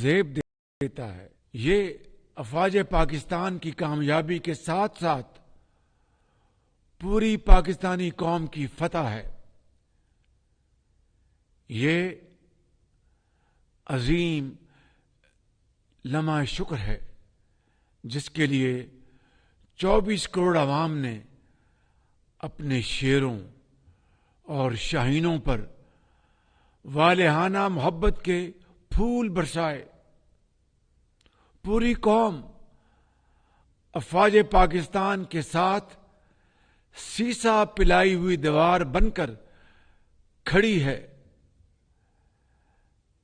زیب دیتا ہے۔ یہ افواج پاکستان کی کامیابی کے ساتھ ساتھ پوری پاکستانی قوم کی فتح ہے۔ یہ عظیم لمحہ شکر ہے، جس کے لیے چوبیس کروڑ عوام نے اپنے شیروں اور شاہینوں پر والہانہ محبت کے پھول برسائے۔ پوری قوم افواج پاکستان کے ساتھ سیسا پلائی ہوئی دیوار بن کر کھڑی ہے۔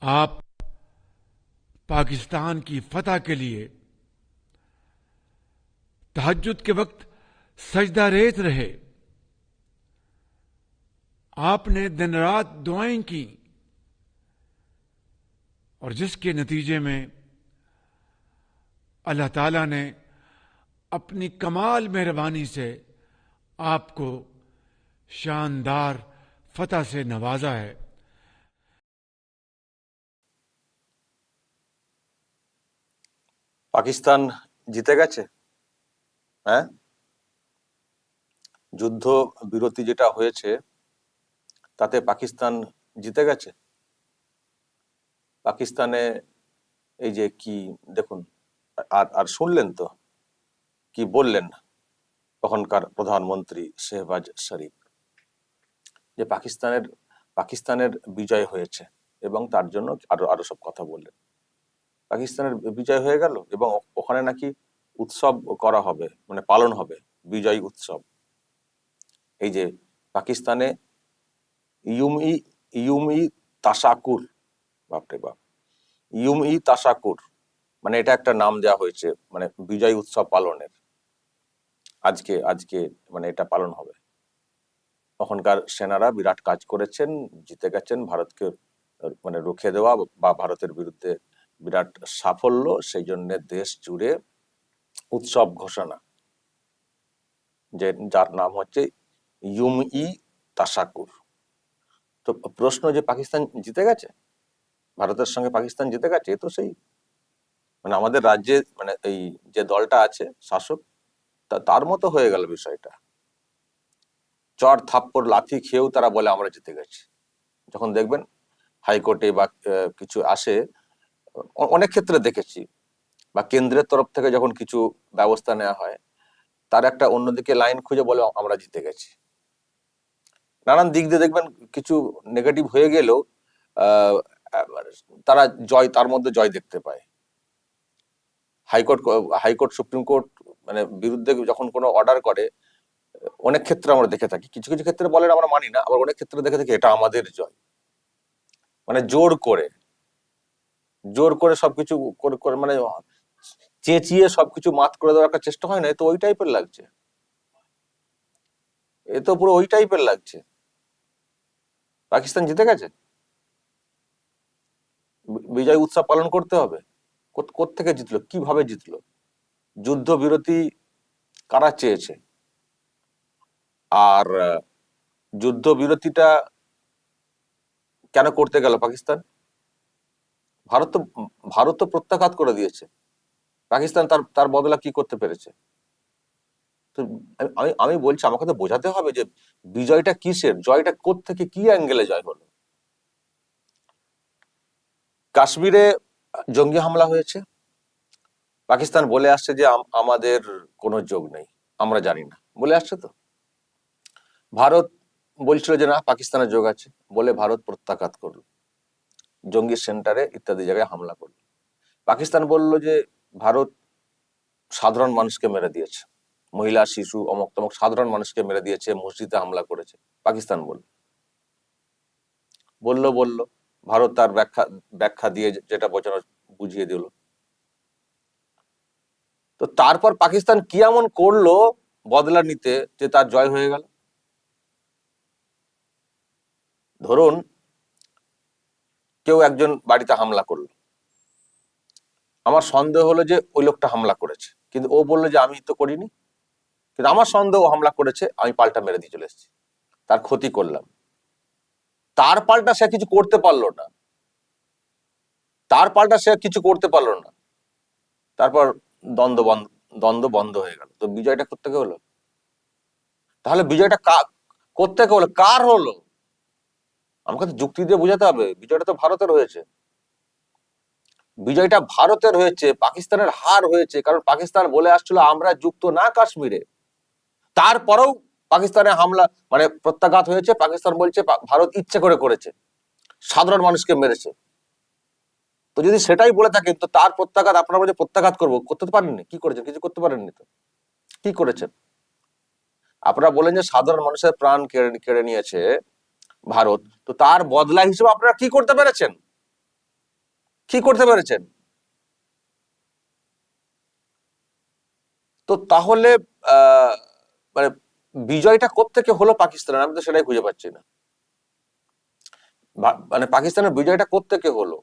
آپ پاکستان کی فتح کے لیے تحجد کے وقت سجدہ ریت رہے۔ آپ نے دن رات دعائیں کی۔ اور جس کے نتیجے میں اللہ تعالیٰ نے اپنی کمال مہربانی سے آپ کو شاندار فتح سے نوازا ہے۔ پاکستان পাকিস্তান জিতে ہاں؟ جدھو بیروتی جیٹا ہوئے چھے تاتے پاکستان جیتے گا چھے পাকিস্তানে এই যে কি, দেখুন, আর আর শুনলেন তো? কি বললেন তখনকার প্রধানমন্ত্রী শেহবাজ শরীফ? যে পাকিস্তানের পাকিস্তানের বিজয় হয়েছে এবং তার জন্য আরও আরও সব কথা বললেন। পাকিস্তানের বিজয় হয়ে গেল এবং ওখানে নাকি উৎসব করা হবে মানে পালন হবে, বিজয় উৎসব। এই যে পাকিস্তানে ইউমই ইউমই তাসাকুর বাপরে বাপ। ইউমই তাসাকুর মানে এটা একটা নাম দেওয়া হয়েছে মানে বিজয় উৎসব পালনের। আজকে আজকে মানে এটা পালন হবে। তখনকার সেনারা বিরাট কাজ করেছেন, জিতে গেছেন, ভারতকে মানে রুখে দেওয়া বা ভারতের বিরুদ্ধে বিরাট সাফল্য, সেই জন্য দেশ জুড়ে উৎসব ঘোষণা। যে যার নাম হচ্ছে ইউম ই তাসাকুর তো প্রশ্ন যে পাকিস্তান জিতে গেছে? ভারতের সঙ্গে পাকিস্তান জিতে গেছে তো সেই। মানে আমাদের রাজ্যে মানে এই যে দলটা আছে, শাসক, তা- তার মতো হয়ে গেল বিষয়টা। চর, থাপ্পড়, লাথি খেয়েও তারা বলে আমরা জিতে গেছি। যখন দেখবেন হাইকোর্টে বা কিছু আসে অনেক ক্ষেত্রে দেখেছি। বা কেন্দ্রের তরফ থেকে যখন কিছু ব্যবস্থা নেওয়া হয়, তার একটা অন্যদিকে লাইন খুঁজে বলে আমরা জিতে গেছি। নানান দিক দিয়ে দেখবেন কিছু নেগেটিভ হয়ে গেলেও তারা জয়, তার মধ্যে জয় দেখতে পায়। হাইকোর্ট হাইকোর্ট, সুপ্রিম কোর্ট মানে বিরুদ্ধে যখন কোনো অর্ডার করে, অনেক ক্ষেত্রে আমরা দেখে থাকি। কিছু কিছু ক্ষেত্রে বলেন আমরা মানি না, আবার অনেক ক্ষেত্রে দেখে থাকি এটা আমাদের জয়। মানে জোর করে জোর করে সবকিছু করে মানে চেঁচিয়ে সবকিছু মাত করে দেওয়ার একটা চেষ্টা হয় না তো ওই টাইপের লাগছে। এ তো পুরো ওই টাইপের লাগছে। পাকিস্তান জিতে গেছে? বিজয় উৎসব পালন করতে হবে? থেকে জিতলো? কীভাবে জিতলো? যুদ্ধ বিরতি কারা চেয়েছে? আর আহ, যুদ্ধ বিরতিটা কেন করতে গেল পাকিস্তান? ভারত তো ভারত তো প্রত্যাঘাত করে দিয়েছে। পাকিস্তান তার তার বদলা কি করতে পেরেছে? তো আমি- আমি আমি বলছি আমাকে তো বোঝাতে হবে যে বিজয়টা কিসের? জয়টা থেকে কি অ্যাঙ্গেলে জয় হলো? কাশ্মীরে জঙ্গি হামলা হয়েছে। পাকিস্তান বলে আসছে যে আমাদের কোনো যোগ নেই। আমরা জানি না। বলে আসছে তো। ভারত বলছিল যে না, পাকিস্তানের যোগ আছে। বলে ভারত প্রত্যাঘাত করল। জঙ্গি সেন্টারে ইত্যাদি জায়গায় হামলা করল। পাকিস্তান বলল যে ভারত সাধারণ মানুষকে মেরে দিয়েছে। মহিলা, শিশু, অমক তমক সাধারণ মানুষকে মেরে দিয়েছে, মসজিদে হামলা করেছে। পাকিস্তান বলল। বলল বলল। ভারত তার ব্যাখ্যা ব্যাখ্যা দিয়ে যেটা বোঝানো বুঝিয়ে দিল। তো তারপর পাকিস্তান কি এমন করল বদলা নিতে যে তার জয় হয়ে গেল? ধরুন, কেউ একজন বাড়িতে হামলা করল। আমার সন্দেহ হলো যে ওই লোকটা হামলা করেছে। কিন্তু ও বলল যে, আমি তো করিনি। কিন্তু আমার সন্দেহ হামলা করেছে, আমি পাল্টা মেরে দিয়ে চলে এসেছি। তার ক্ষতি করলাম। তার পাল্টা সে কিছু করতে পারল না। তার পাল্টা সে কিছু করতে পারল না। তারপর দ্বন্দ্ব বন্ধ দ্বন্দ্ব বন্ধ হয়ে গেল। তো বিজয়টা কোথেকে হলো? তাহলে বিজয়টা কা- কোত্থেকে হলো? কার হলো? আমাকে তো যুক্তি দিয়ে বোঝাতে হবে। বিজয়টা তো ভারতের হয়েছে। বিজয়টা ভারতের হয়েছে, পাকিস্তানের হার হয়েছে, কারণ পাকিস্তান বলে আসছিল, আমরা যুক্ত না কাশ্মীরে। তারপরেও পাকিস্তানে হামলা মানে প্রত্যাঘাত হয়েছে, পাকিস্তান বলছে ভারত ইচ্ছে করে করেছে, সাধারণ মানুষকে মেরেছে। তো যদি সেটাই বলে থাকেন, তো তার প্রত্যাঘাত, আপনারা বলছে প্রত্যাঘাত করব, করতে পারেননি, কি করেছেন? কিছু করতে পারেননি তো। কি করেছেন? আপনারা বলেন যে সাধারণ মানুষের প্রাণ কেড়ে কেড়ে নিয়েছে ভারত, তো তার বদলা হিসেবে আপনারা কি করতে পেরেছেন? কি করতে পেরেছেন? তো তাহলে মানে বিজয়টা কোত্থেকে হলো পাকিস্তানের? আমি তো সেটাই খুঁজে পাচ্ছি না। মানে পাকিস্তানের বিজয়টা কোত্থেকে হলো?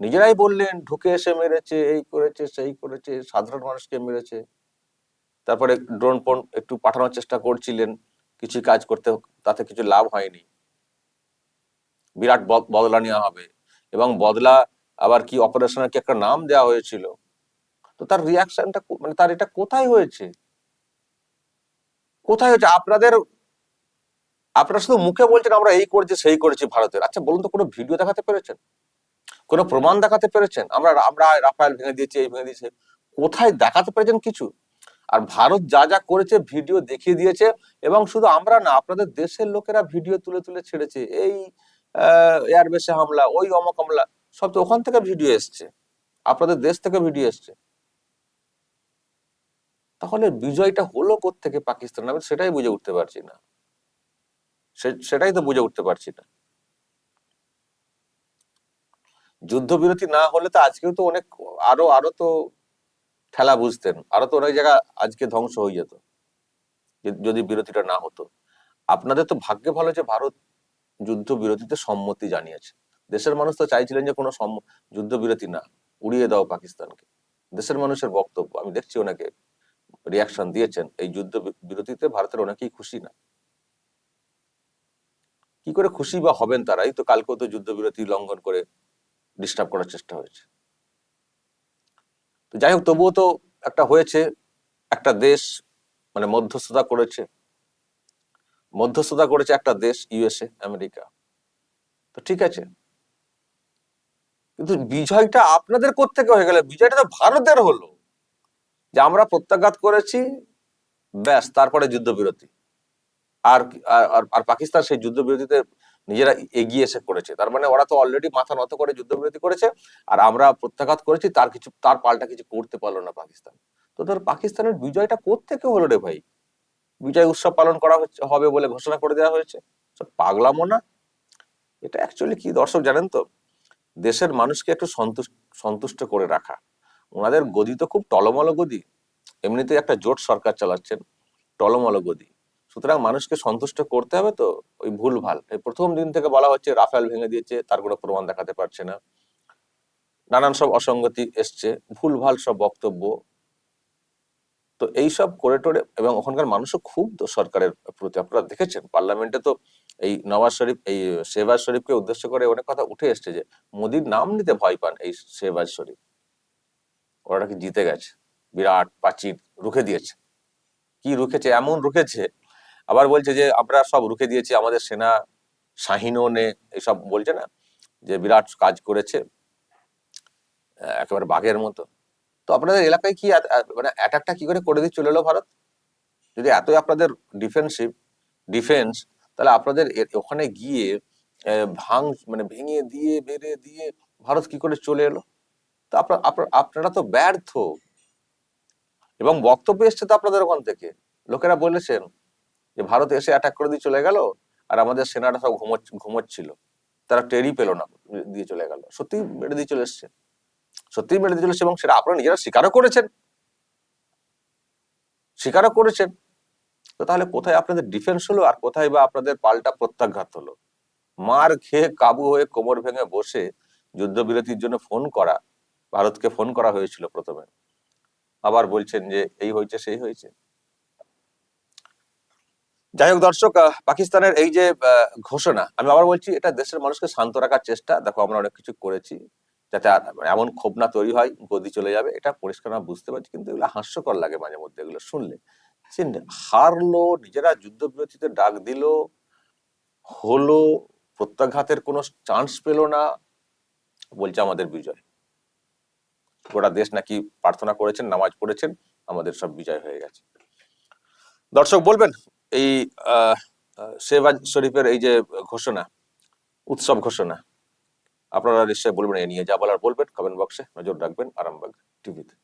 নিজেরাই বললেন, ঢুকে এসে মেরেছে, এই করেছে, সেই করেছে, সাধারণ মানুষকে মেরেছে। তারপরে ড্রোন ফোন একটু পাঠানোর চেষ্টা করছিলেন, কিছু কাজ করতে, তাতে কিছু লাভ হয়নি। বিরাট বদলা নেওয়া হবে। এবং বদলা আবার কি অপারেশনের কি একটা নাম দেওয়া হয়েছিল? তো তার রিয়াকশনটা মানে তার এটা কোথায় হয়েছে? কোথায় হচ্ছে? আপনাদের, আপনারা শুধু মুখে বলছেন আমরা এই করেছি, সেই করেছি ভারতের। আচ্ছা বলুন তো, কোনো ভিডিও দেখাতে পেরেছেন? কোনো প্রমাণ দেখাতে পেরেছেন? আমরা আমরা রাফায়েল ভেঙে দিয়েছি, এই ভেঙে দিয়েছে। কোথায় দেখাতে পেরেছেন কিছু? আর ভারত যা যা করেছে, ভিডিও দেখিয়ে দিয়েছে, এবং শুধু আমরা না, আপনাদের দেশের লোকেরা ভিডিও তুলে তুলে ছেড়েছে। এই এয়ারবেসে হামলা, ওই অমক হামলা, সব তো ওখান থেকে ভিডিও এসছে। আপনাদের দেশ থেকে ভিডিও এসছে। তাহলে বিজয়টা হলো থেকে পাকিস্তান? আমি সেটাই বুঝে উঠতে পারছি না। সেটাই তো বুঝে উঠতে পারছি না। যুদ্ধবিরতি না হলে তো আজকেও তো অনেক, আরও আরও তো ঠেলা বুঝতেন। আরও তো অনেক জায়গা আজকে ধ্বংস হয়ে যেত যদি- বিরতিটা না হতো। আপনাদের তো ভাগ্যে ভালো যে ভারত যুদ্ধ বিরতিতে সম্মতি জানিয়েছে। দেশের মানুষ তো চাইছিলেন যে কোনো সম্ম- যুদ্ধবিরতি না, উড়িয়ে দাও পাকিস্তানকে। দেশের মানুষের বক্তব্য, আমি দেখছি ওনাকে রিয়াকশন দিয়েছেন, এই যুদ্ধ বিরতিতে ভারতের অনেকেই খুশি না। কি করে খুশি বা হবেন তারাই তো কালকেও তো যুদ্ধবিরতি লঙ্ঘন করে ডিস্টার্ব করার চেষ্টা হয়েছে। যাই হোক, তবুও তো একটা হয়েছে, একটা দেশ মানে মধ্যস্থতা করেছে। মধ্যস্থতা করেছে একটা দেশ, ইউএসএ, আমেরিকা। তো ঠিক আছে। কিন্তু বিজয়টা আপনাদের কোত্থেকে হয়ে গেল? বিজয়টা তো ভারতের হলো। যে আমরা প্রত্যাঘাত করেছি, ব্যাস, তারপরে যুদ্ধবিরতি। আর আর- পাকিস্তান সেই যুদ্ধবিরতিতে নিজেরা এগিয়ে এসে করেছে। তার মানে ওরা তো অলরেডি মাথা নত করে যুদ্ধবিরতি করেছে, আর আমরা প্রত্যাঘাত করেছি, তার কিছু, তার পাল্টা কিছু করতে পারল না পাকিস্তান। তো তোর পাকিস্তানের বিজয়টা কোত্থেকে হলো রে ভাই? বিজয় উৎসব পালন করা হচ্ছে, হবে বলে ঘোষণা করে দেওয়া হয়েছে। পাগলামো না? এটা অ্যাকচুয়ালি কি দর্শক জানেন তো? দেশের মানুষকে একটু সন্তুষ্ট সন্তুষ্ট করে রাখা। ওনাদের গদি তো খুব টলমল গদি। এমনিতেই একটা জোট সরকার চালাচ্ছেন, টলমল গদি। সুতরাং মানুষকে সন্তুষ্ট করতে হবে তো ওই ভুল ভালো এই প্রথম দিন থেকে বলা হচ্ছে রাফেল ভেঙে দিয়েছে, তার কোনো প্রমাণ দেখাতে পারছে না। নানান সব অসঙ্গতি এসছে ভুল ভালো সব বক্তব্য। তো এইসব করে টোরে এবং ওখানকার মানুষও খুব সরকারের প্রতি। আপনারা দেখেছেন, পার্লামেন্টে তো এই নওয়াজ শরীফ, এই শেহবাজ শরীফকে উদ্দেশ্য করে অনেক কথা উঠে এসছে যে, মোদির নাম নিতে ভয় পান এই শেহবাজ শরীফ। ওরা নাকি জিতে গেছে। বিরাট, প্রাচীর রুখে দিয়েছে। কি রুখেছে? এমন রুখেছে, আবার বলছে যে, আমরা সব রুখে দিয়েছি, আমাদের সেনা শাহিনও নে, এসব বলছে না? যে বিরাট কাজ করেছে একেবারে বাঘের মতো। তো আপনাদের এলাকায় কি মানে অ্যাটাকটা কি করে করে দিয়ে চলে এলো ভারত? যদি এতই আপনাদের ডিফেন্সিভ ডিফেন্স তাহলে আপনাদের ওখানে গিয়ে ভাঙ মানে ভেঙে দিয়ে, বেড়ে দিয়ে ভারত কি করে চলে এলো? তো আপনার, আপনার- তো ব্যর্থ। এবং বক্তব্য এসছে তো আপনাদের ওখান থেকে। লোকেরা বলেছেন যে, ভারত এসে অ্যাটাক করে দিয়ে চলে গেল আর আমাদের সেনারা সব ঘুমোচ্ছিল। তারা টেরি পেল না, দিয়ে চলে গেল। সত্যি মেরে দিয়ে চলে এসছে। সত্যি মেরে দিয়ে চলে এসছে এবং সেটা আপনারা নিজেরা স্বীকারও করেছেন। স্বীকারও করেছেন। তো তাহলে কোথায় আপনাদের ডিফেন্স হলো আর কোথায় বা আপনাদের পাল্টা প্রত্যাঘাত হলো? মার খেয়ে কাবু হয়ে কোমর ভেঙে বসে যুদ্ধবিরতির জন্য ফোন করা ভারতকে ফোন করা হয়েছিল প্রথমে। আবার বলছেন যে, এই হয়েছে, সেই হয়েছে। যাই হোক দর্শক পাকিস্তানের এই যে ঘোষণা, আমি আবার বলছি, এটা দেশের মানুষকে শান্ত রাখার চেষ্টা। দেখো, আমরা অনেক কিছু করেছি যাতে এমন ক্ষোভ না তৈরি হয়, গদি চলে যাবে। এটা পরিষ্কার না বুঝতে পারছি, কিন্তু এগুলো হাস্যকর লাগে মাঝে মধ্যে এগুলো শুনলে। হারলো, নিজেরা যুদ্ধবিরতিতে ডাক দিল, হলো, প্রত্যাঘাতের কোনো চান্স পেল না, বলছে আমাদের বিজয়। গোটা দেশ নাকি প্রার্থনা করেছেন, নামাজ পড়েছেন, আমাদের সব বিজয় হয়ে গেছে। দর্শক বলবেন, এই শেহবাজ শরীফের এই যে ঘোষণা, উৎসব ঘোষণা, আপনারা নিশ্চয়ই বলবেন, এ নিয়ে যা বলার বলবেন কমেন্ট বক্সে নজর রাখবেন, আরামবাগ টিভিতে।